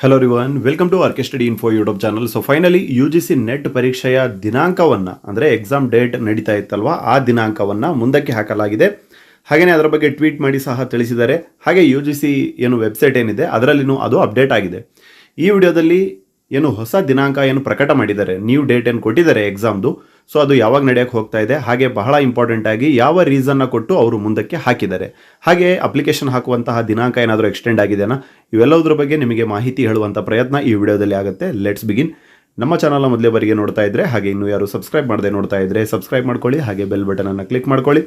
Hello everyone welcome to R K study info YouTube channel so finally U G C net ಪರೀಕ್ಷೆಯ ದಿನಾಂಕವನ್ನು, ಅಂದರೆ exam date ನಡೀತಾ ಇತ್ತಲ್ವ, ಆ ದಿನಾಂಕವನ್ನು ಮುಂದಕ್ಕೆ ಹಾಕಲಾಗಿದೆ. ಹಾಗೆಯೇ ಅದರ ಬಗ್ಗೆ ಟ್ವೀಟ್ ಮಾಡಿ ಸಹ ತಿಳಿಸಿದ್ದಾರೆ. ಹಾಗೆ ಯು ಜಿ ಸಿ ಏನು ವೆಬ್ಸೈಟ್ ಏನಿದೆ, ಅದರಲ್ಲಿನೂ ಅದು ಅಪ್ಡೇಟ್ ಆಗಿದೆ. ಈ ವಿಡಿಯೋದಲ್ಲಿ ಏನು ಹೊಸ ದಿನಾಂಕ ಏನು ಪ್ರಕಟ ಮಾಡಿದ್ದಾರೆ ನ್ಯೂ ಡೇಟ್ ಏನು ಕೊಟ್ಟಿದ್ದಾರೆ ಎಕ್ಸಾಮ್ದು ಸೊ ಅದು ಯಾವಾಗ ನಡೆಯೋಕೆ ಹೋಗ್ತಾ ಇದೆ, ಹಾಗೆ ಬಹಳ ಇಂಪಾರ್ಟೆಂಟ್ ಆಗಿ ಯಾವ ರೀಸನ್ನ ಕೊಟ್ಟು ಅವರು ಮುಂದಕ್ಕೆ ಹಾಕಿದ್ದಾರೆ. ಹಾಗೆ ಅಪ್ಲಿಕೇಶನ್ ಹಾಕುವಂತಹ ದಿನಾಂಕ ಏನಾದರೂ ಎಕ್ಸ್ಟೆಂಡ್ ಆಗಿದೆಯಾ? ಇವೆಲ್ಲದರ ಬಗ್ಗೆ ನಿಮಗೆ ಮಾಹಿತಿ ಹೇಳುವಂಥ ಪ್ರಯತ್ನ ಈ ವಿಡಿಯೋದಲ್ಲಿ ಆಗುತ್ತೆ. ಲೆಟ್ಸ್ ಬಿಗಿನ್ ನಮ್ಮ ಚಾನಲ್ನ ಮೊದಲೇ ಬರಿಗೆ ನೋಡ್ತಾ ಇದ್ರೆ, ಹಾಗೆ ಇನ್ನೂ ಯಾರು ಸಬ್ಸ್ಕ್ರೈಬ್ ಮಾಡದೆ ನೋಡ್ತಾ ಇದ್ದರೆ ಸಬ್ಸ್ಕ್ರೈಬ್ ಮಾಡ್ಕೊಳ್ಳಿ, ಹಾಗೆ ಬೆಲ್ ಬಟನನ್ನು ಕ್ಲಿಕ್ ಮಾಡ್ಕೊಳ್ಳಿ.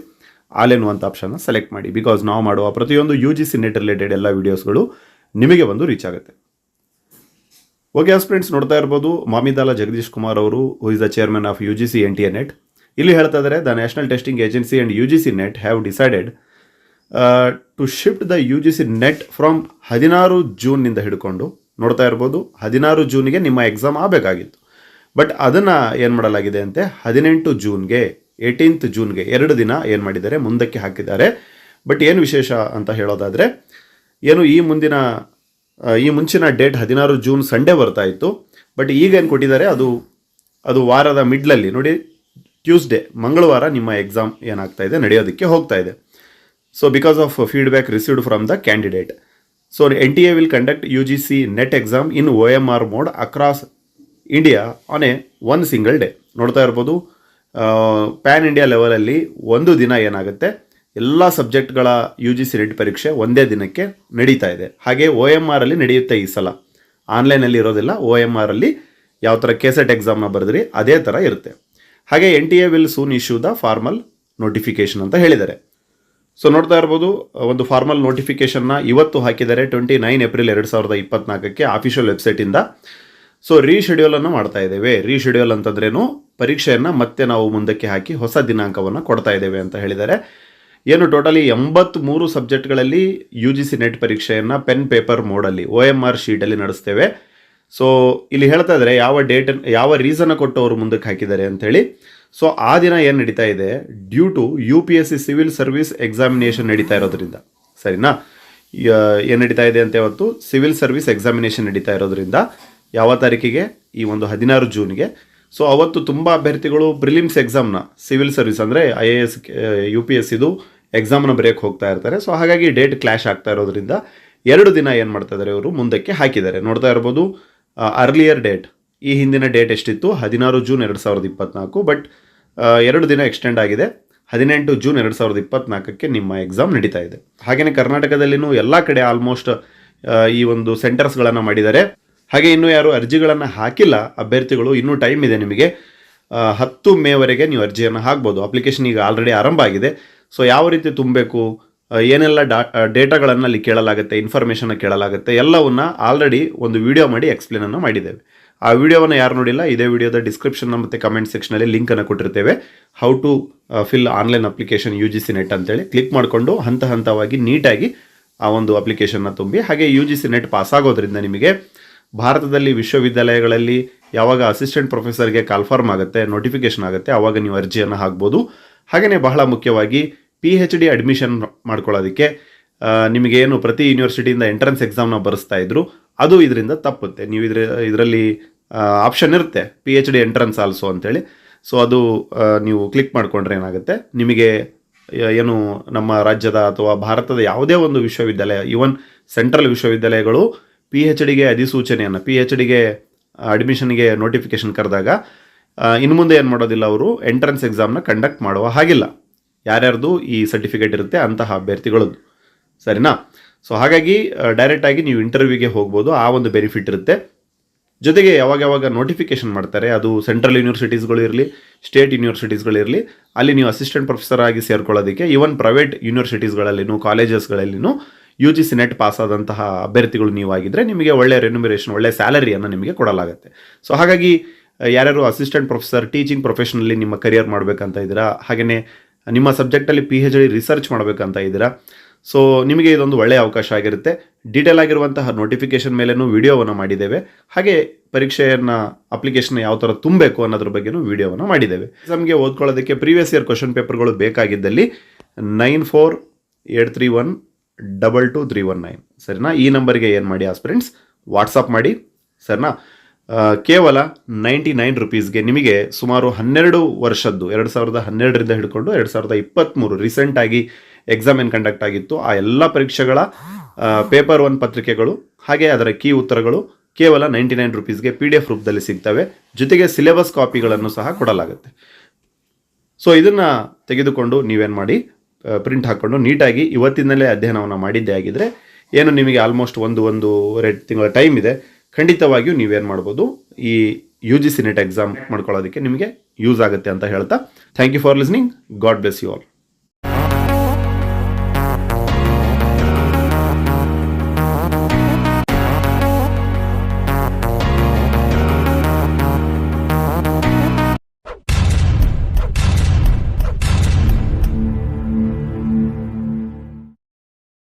ಆಲ್ ಎನ್ನುವಂಥ ಆಪ್ಷನ್ನ ಸೆಲೆಕ್ಟ್ ಮಾಡಿ. ಬಿಕಾಸ್ ನಾವು ಮಾಡುವ ಪ್ರತಿಯೊಂದು U G C net related ಎಲ್ಲ ವೀಡಿಯೋಸ್ಗಳು ನಿಮಗೆ ಬಂದು ರೀಚ್ ಆಗುತ್ತೆ. ಓಕೆ ಫ್ರೆಂಡ್ಸ್ ನೋಡ್ತಾ ಇರ್ಬೋದು. ಮಾಮಿದಾಲ ಜಗದೀಶ್ ಕುಮಾರ್ ಅವರು who is the chairman of U G C N T A net ಇಲ್ಲಿ ಹೇಳ್ತಾ ಇದ್ದಾರೆ the National Testing Agency and U G C net have decided to shift the U G C net from ಹದಿನಾರು ಜೂನ್ನಿಂದ ಹಿಡ್ಕೊಂಡು ನೋಡ್ತಾ ಇರ್ಬೋದು. ಹದಿನಾರು ಜೂನ್ಗೆ ನಿಮ್ಮ ಎಕ್ಸಾಮ್ ಆಗಬೇಕಾಗಿತ್ತು. ಬಟ್ ಅದನ್ನು ಏನು ಮಾಡಲಾಗಿದೆ ಅಂತೆ, ಹದಿನೆಂಟು ಜೂನ್ಗೆ ಏಯ್ಟೀನ್ತ್ ಜೂನ್ಗೆ ಎರಡು ದಿನ ಏನು ಮಾಡಿದ್ದಾರೆ, ಮುಂದಕ್ಕೆ ಹಾಕಿದ್ದಾರೆ. ಬಟ್ ಏನು ವಿಶೇಷ ಅಂತ ಹೇಳೋದಾದರೆ, ಏನು ಈ ಮುಂದಿನ ಈ ಮುಂಚಿನ ಡೇಟ್ ಹದಿನಾರು ಜೂನ್ ಸಂಡೇ ಬರ್ತಾ ಇತ್ತು. ಬಟ್ ಈಗ ಏನು ಕೊಟ್ಟಿದ್ದಾರೆ, ಅದು ಅದು ವಾರದ ಮಿಡ್ಲಲ್ಲಿ ನೋಡಿ ಟ್ಯೂಸ್ಡೇ ಮಂಗಳವಾರ ನಿಮ್ಮ ಎಕ್ಸಾಮ್ ಏನಾಗ್ತಾ ಇದೆ, ನಡೆಯೋದಕ್ಕೆ ಹೋಗ್ತಾ ಇದೆ. So because of feedback received from the candidate so N T A will conduct U G C NET exam in O M R mode across India on a one single day ನೋಡ್ತಾ ಇರ್ಬೋದು pan India ಲೆವೆಲಲ್ಲಿ ಒಂದು ದಿನ ಏನಾಗುತ್ತೆ? ಎಲ್ಲ ಸಬ್ಜೆಕ್ಟ್ಗಳ U G C NET ಪರೀಕ್ಷೆ ಒಂದೇ ದಿನಕ್ಕೆ ನಡೀತಾ ಇದೆ. ಹಾಗೆ ಒ ಎಂ ಆರಲ್ಲಿ ನಡೆಯುತ್ತೆ ಈ ಸಲ. ಆನ್ಲೈನಲ್ಲಿ ಇರೋದಿಲ್ಲ. ಒ ಎಂ ಆರಲ್ಲಿ ಯಾವ ಥರ ಕೆಸೆಟ್ ಎಕ್ಸಾಮ್ನ ಬರೆದ್ರಿ, ಅದೇ ಥರ ಇರುತ್ತೆ. ಹಾಗೆ N T A will soon issue the formal notification ಅಂತ ಹೇಳಿದ್ದಾರೆ. ಸೊ ನೋಡ್ತಾ ಇರ್ಬೋದು, ಒಂದು ಫಾರ್ಮಲ್ ನೋಟಿಫಿಕೇಶನ್ನ ಇವತ್ತು ಹಾಕಿದ್ದಾರೆ ಟ್ವೆಂಟಿ ನೈನ್ ಏಪ್ರಿಲ್ ಎರಡು ಸಾವಿರದ ಇಪ್ಪತ್ನಾಲ್ಕಕ್ಕೆ ಆಫಿಷಿಯಲ್ ವೆಬ್ಸೈಟಿಂದ ಸೊ ರೀಶೆಡ್ಯೂಲನ್ನು ಮಾಡ್ತಾ ಇದ್ದೇವೆ. ರೀಶೆಡ್ಯೂಲ್ ಅಂತಂದ್ರೇನು, ಪರೀಕ್ಷೆಯನ್ನು ಮತ್ತೆ ನಾವು ಮುಂದಕ್ಕೆ ಹಾಕಿ ಹೊಸ ದಿನಾಂಕವನ್ನು ಕೊಡ್ತಾ ಇದ್ದೇವೆ ಅಂತ ಹೇಳಿದ್ದಾರೆ. ಏನು ಟೋಟಲಿ ಎಂಬತ್ತ್ಮೂರು ಸಬ್ಜೆಕ್ಟ್ಗಳಲ್ಲಿ ಯು ಜಿ ಸಿ ನೆಟ್ ಪರೀಕ್ಷೆಯನ್ನು ಪೆನ್, ಪೇಪರ್, ಮೋಡಲ್ಲಿ ಒ ಎಂ ಆರ್ ಶೀಟಲ್ಲಿ ನಡೆಸ್ತೇವೆ. ಸೊ ಇಲ್ಲಿ ಹೇಳ್ತಾ ಇದ್ದಾರೆ ಯಾವ ಡೇಟ್ ಯಾವ ರೀಸನ್ನ ಕೊಟ್ಟು ಅವರು ಮುಂದಕ್ಕೆ ಹಾಕಿದ್ದಾರೆ ಅಂಥೇಳಿ ಸೊ ಆ ದಿನ ಏನು ನಡೀತಾ ಇದೆ? Due to U P S C civil service examination ನಡೀತಾ ಇರೋದ್ರಿಂದ. ಸರಿನಾ? ಏನು ನಡೀತಾ ಇದೆ ಅಂತ ಇವತ್ತು ಸಿವಿಲ್ ಸರ್ವಿಸ್ ಎಕ್ಸಾಮಿನೇಷನ್ ನಡೀತಾ ಇರೋದ್ರಿಂದ. ಯಾವ ತಾರೀಕಿಗೆ? ಈ ಒಂದು ಹದಿನಾರು ಜೂನ್ಗೆ ಸೊ ಅವತ್ತು ತುಂಬ ಅಭ್ಯರ್ಥಿಗಳು ಪ್ರಿಲಿಮ್ಸ್ ಎಕ್ಸಾಮ್ನ ಸಿವಿಲ್ ಸರ್ವಿಸ್ ಅಂದರೆ I A S U P S ಇದು ಎಕ್ಸಾಮ್ನ ಬ್ರೇಕ್ ಹೋಗ್ತಾ ಇರ್ತಾರೆ. ಸೊ ಹಾಗಾಗಿ ಡೇಟ್ ಕ್ಲಾಶ್ ಆಗ್ತಾ ಇರೋದ್ರಿಂದ ಎರಡು ದಿನ ಏನು ಮಾಡ್ತಾ ಇದ್ದಾರೆ ಇವರು ಮುಂದಕ್ಕೆ ಹಾಕಿದ್ದಾರೆ. ನೋಡ್ತಾ ಇರ್ಬೋದು ಅರ್ಲಿಯರ್ ಡೇಟ್ ಈ ಹಿಂದಿನ ಡೇಟ್ ಎಷ್ಟಿತ್ತು? ಹದಿನಾರು ಜೂನ್ ಎರಡು ಸಾವಿರದ ಇಪ್ಪತ್ನಾಲ್ಕು. ಬಟ್ ಎರಡು ದಿನ ಎಕ್ಸ್ಟೆಂಡ್ ಆಗಿದೆ. ಹದಿನೆಂಟು ಜೂನ್ ಎರಡು ಸಾವಿರದ ಇಪ್ಪತ್ನಾಲ್ಕಕ್ಕೆ ನಿಮ್ಮ ಎಕ್ಸಾಮ್ ನಡೀತಾ ಇದೆ. ಹಾಗೆಯೇ ಕರ್ನಾಟಕದಲ್ಲಿನೂ ಎಲ್ಲ ಕಡೆ ಆಲ್ಮೋಸ್ಟ್ ಈ ಒಂದು ಸೆಂಟರ್ಸ್ಗಳನ್ನು ಮಾಡಿದ್ದಾರೆ. ಹಾಗೆ ಇನ್ನೂ ಯಾರು ಅರ್ಜಿಗಳನ್ನು ಹಾಕಿಲ್ಲ, ಅಭ್ಯರ್ಥಿಗಳು, ಇನ್ನೂ ಟೈಮ್ ಇದೆ ನಿಮಗೆ. ಹತ್ತು ಮೇವರೆಗೆ ನೀವು ಅರ್ಜಿಯನ್ನು ಹಾಕ್ಬೋದು. ಅಪ್ಲಿಕೇಶನ್ ಈಗ ಆಲ್ರೆಡಿ ಆರಂಭ ಆಗಿದೆ. ಸೊ ಯಾವ ರೀತಿ ತುಂಬಬೇಕು? ಏನೆಲ್ಲ ಡಾ ಡೇಟಾಗಳನ್ನು ಅಲ್ಲಿ ಕೇಳಲಾಗುತ್ತೆ ಇನ್ಫಾರ್ಮೇಷನ್ನ ಕೇಳಲಾಗುತ್ತೆ, ಎಲ್ಲವನ್ನ ಆಲ್ರೆಡಿ ಒಂದು ವಿಡಿಯೋ ಮಾಡಿ ಎಕ್ಸ್ಪ್ಲೇನನ್ನು ಮಾಡಿದ್ದೇವೆ. ಆ ವಿಡಿಯೋವನ್ನು ಯಾರು ನೋಡಿಲ್ಲ, ಇದೇ ವಿಡಿಯೋದ ಡಿಸ್ಕ್ರಿಪ್ಷನ್ ಮತ್ತು ಕಮೆಂಟ್ ಸೆಕ್ಷನಲ್ಲಿ ಲಿಂಕನ್ನು ಕೊಟ್ಟಿರ್ತೇವೆ. How to fill online application U G C net ಅಂತೇಳಿ ಕ್ಲಿಕ್ ಮಾಡಿಕೊಂಡು ಹಂತ ಹಂತವಾಗಿ ನೀಟಾಗಿ ಆ ಒಂದು ಅಪ್ಲಿಕೇಶನ್ನ ತುಂಬಿ, ಹಾಗೆ U G C net pass ಆಗೋದ್ರಿಂದ ನಿಮಗೆ ಭಾರತದಲ್ಲಿ ವಿಶ್ವವಿದ್ಯಾಲಯಗಳಲ್ಲಿ ಯಾವಾಗ ಅಸಿಸ್ಟೆಂಟ್ ಪ್ರೊಫೆಸರ್ಗೆ ಕಾಲ್ಫಾರ್ಮ್ ಆಗುತ್ತೆ ನೋಟಿಫಿಕೇಶನ್ ಆಗುತ್ತೆ ಆವಾಗ ನೀವು ಅರ್ಜಿಯನ್ನು ಹಾಕ್ಬೋದು. ಹಾಗೆಯೇ ಬಹಳ ಮುಖ್ಯವಾಗಿ ಪಿ ಹೆಚ್ ಡಿ ಅಡ್ಮಿಷನ್ ಮಾಡ್ಕೊಳ್ಳೋದಕ್ಕೆ ನಿಮಗೇನು ಪ್ರತಿ ಯೂನಿವರ್ಸಿಟಿಯಿಂದ ಎಂಟ್ರೆನ್ಸ್ ಎಕ್ಸಾಮ್ನ ಬರೆಸ್ತಾ ಇದ್ರು, ಅದು ಇದರಿಂದ ತಪ್ಪುತ್ತೆ. ನೀವು ಇದ್ರ, ಇದರಲ್ಲಿ ಆಪ್ಷನ್ ಇರುತ್ತೆ P H D entrance also ಅಂತೇಳಿ. ಸೊ ಅದು ನೀವು ಕ್ಲಿಕ್ ಮಾಡಿಕೊಂಡ್ರೆ ಏನಾಗುತ್ತೆ? ನಿಮಗೆ ಏನು ನಮ್ಮ ರಾಜ್ಯದ ಅಥವಾ ಭಾರತದ ಯಾವುದೇ ಒಂದು ವಿಶ್ವವಿದ್ಯಾಲಯ ಈವನ್ ಸೆಂಟ್ರಲ್ ವಿಶ್ವವಿದ್ಯಾಲಯಗಳು ಪಿ ಎಚ್ ಡಿಗೆ ಅಧಿಸೂಚನೆಯನ್ನು ಪಿ ಎಚ್ ಡಿಗೆ ಅಡ್ಮಿಷನ್ಗೆ ನೋಟಿಫಿಕೇಶನ್ ಕರೆದಾಗ ಇನ್ನು ಮುಂದೆ ಏನು ಮಾಡೋದಿಲ್ಲ ಅವರು ಎಂಟ್ರೆನ್ಸ್ ಎಕ್ಸಾಮ್ನ ಕಂಡಕ್ಟ್ ಮಾಡುವ ಹಾಗಿಲ್ಲ. ಯಾರ್ಯಾರ್ದು ಈ ಸರ್ಟಿಫಿಕೇಟ್ ಇರುತ್ತೆ ಅಂತಹ ಅಭ್ಯರ್ಥಿಗಳದ್ದು. ಸರಿನಾ? ಸೊ ಹಾಗಾಗಿ ಡೈರೆಕ್ಟಾಗಿ ನೀವು ಇಂಟರ್ವ್ಯೂಗೆ ಹೋಗ್ಬೋದು, ಆ ಒಂದು ಬೆನಿಫಿಟ್ ಇರುತ್ತೆ. ಜೊತೆಗೆ ಯಾವಾಗ ಯಾವಾಗ ನೋಟಿಫಿಕೇಶನ್ ಮಾಡ್ತಾರೆ, ಅದು ಸೆಂಟ್ರಲ್ ಯೂನಿವರ್ಸಿಟೀಸ್ಗಳು ಇರಲಿ ಸ್ಟೇಟ್ ಯೂನಿವರ್ಸಿಟೀಸ್ಗಳು ಇರಲಿ, ಅಲ್ಲಿ ನೀವು ಅಸಿಸ್ಟೆಂಟ್ ಪ್ರೊಫೆಸರ್ ಆಗಿ ಸೇರ್ಕೊಳ್ಳೋದಕ್ಕೆ ಈವನ್ ಪ್ರೈವೇಟ್ ಯೂನಿವರ್ಸಿಟೀಸ್ಗಳಲ್ಲಿನೂ ಕಾಲೇಜಸ್ಗಳಲ್ಲಿನೂ U G C net pass ಆದಂತಹ ಅಭ್ಯರ್ಥಿಗಳು ನೀವಾಗಿದ್ದರೆ ನಿಮಗೆ ಒಳ್ಳೆಯ ರೆನ್ಯುಮರೇಷನ್ ಒಳ್ಳೆಯ ಸ್ಯಾಲರಿಯನ್ನು ನಿಮಗೆ ಕೊಡಲಾಗುತ್ತೆ. ಸೊ ಹಾಗಾಗಿ ಯಾರ್ಯಾರು ಅಸಿಸ್ಟೆಂಟ್ ಪ್ರೊಫೆಸರ್ ಟೀಚಿಂಗ್ ಪ್ರೊಫೆಷನಲ್ಲಿ ನಿಮ್ಮ ಕರಿಯರ್ ಮಾಡಬೇಕಂತ ಇದ್ದೀರಾ ಹಾಗೆಯೇ ನಿಮ್ಮ ಸಬ್ಜೆಕ್ಟಲ್ಲಿ ಪಿ ಎಚ್ ಡಿ ರಿಸರ್ಚ್ ಮಾಡಬೇಕಂತ ಇದ್ದೀರಾ ಸೊ ನಿಮಗೆ ಇದೊಂದು ಒಳ್ಳೆಯ ಅವಕಾಶ ಆಗಿರುತ್ತೆ. ಡೀಟೇಲ್ ಆಗಿರುವಂತಹ ನೋಟಿಫಿಕೇಶನ್ ಮೇಲೇನೂ ವಿಡಿಯೋವನ್ನು ಮಾಡಿದ್ದೇವೆ. ಹಾಗೆ ಪರೀಕ್ಷೆಯನ್ನು ಅಪ್ಲಿಕೇಶನ್ ಯಾವ ಥರ ತುಂಬಬೇಕು ಅನ್ನೋದ್ರ ಬಗ್ಗೆನೂ ವೀಡಿಯೋವನ್ನು ಮಾಡಿದ್ದೇವೆ. ಎಕ್ಸಾಮ್ಗೆ ಓದ್ಕೊಳ್ಳೋದಕ್ಕೆ ಪ್ರೀವಿಯಸ್ ಇಯರ್ ಕ್ವಶನ್ ಪೇಪರ್ಗಳು ಬೇಕಾಗಿದ್ದಲ್ಲಿ nine four eight three one double two three one nine ಸರಿನಾ? ಈ ನಂಬರ್ಗೆ ಏನು ಮಾಡಿ ಆಸ್ಪಿರೆಂಟ್ಸ್ ವಾಟ್ಸಪ್ ಮಾಡಿ. ಸರಿನಾ? ಕೇವಲ ನೈಂಟಿ ನೈನ್ ರುಪೀಸ್ಗೆ ನಿಮಗೆ ಸುಮಾರು ಹನ್ನೆರಡು ವರ್ಷದ್ದು, ಎರಡು ಸಾವಿರದ ಹನ್ನೆರಡರಿಂದ ಹಿಡ್ಕೊಂಡು ಎರಡು ಸಾವಿರದ ಇಪ್ಪತ್ತ್ಮೂರು ರೀಸೆಂಟಾಗಿ ಎಕ್ಸಾಮ್ ಏನು ಕಂಡಕ್ಟ್ ಆಗಿತ್ತು, ಆ ಎಲ್ಲ ಪರೀಕ್ಷೆಗಳ ಪೇಪರ್ ಒನ್ ಪತ್ರಿಕೆಗಳು, ಹಾಗೆ ಅದರ ಕೀ ಉತ್ತರಗಳು ಕೇವಲ ನೈಂಟಿ ನೈನ್ ರುಪೀಸ್ಗೆ ಪಿ ಡಿ ಎಫ್ ರೂಪದಲ್ಲಿ ಸಿಗ್ತವೆ. ಜೊತೆಗೆ ಸಿಲೆಬಸ್ ಕಾಪಿಗಳನ್ನು ಸಹ ಕೊಡಲಾಗುತ್ತೆ. ಸೊ ಇದನ್ನು ತೆಗೆದುಕೊಂಡು ನೀವೇನು ಮಾಡಿ ಪ್ರಿಂಟ್ ಹಾಕ್ಕೊಂಡು ನೀಟಾಗಿ ಇವತ್ತಿನಲ್ಲೇ ಅಧ್ಯಯನವನ್ನು ಮಾಡಿದ್ದೇ ಆಗಿದ್ದರೆ ಏನು ನಿಮಗೆ ಆಲ್ಮೋಸ್ಟ್ ಒಂದು ಒಂದೂವರೆ ತಿಂಗಳ ಟೈಮ್ ಇದೆ, ಖಂಡಿತವಾಗಿಯೂ ನೀವೇನು ಮಾಡ್ಬೋದು, ಈ U G C net exam ಮಾಡ್ಕೊಳ್ಳೋದಕ್ಕೆ ನಿಮಗೆ ಯೂಸ್ ಆಗುತ್ತೆ ಅಂತ ಹೇಳ್ತಾ. Thank you for listening God bless you all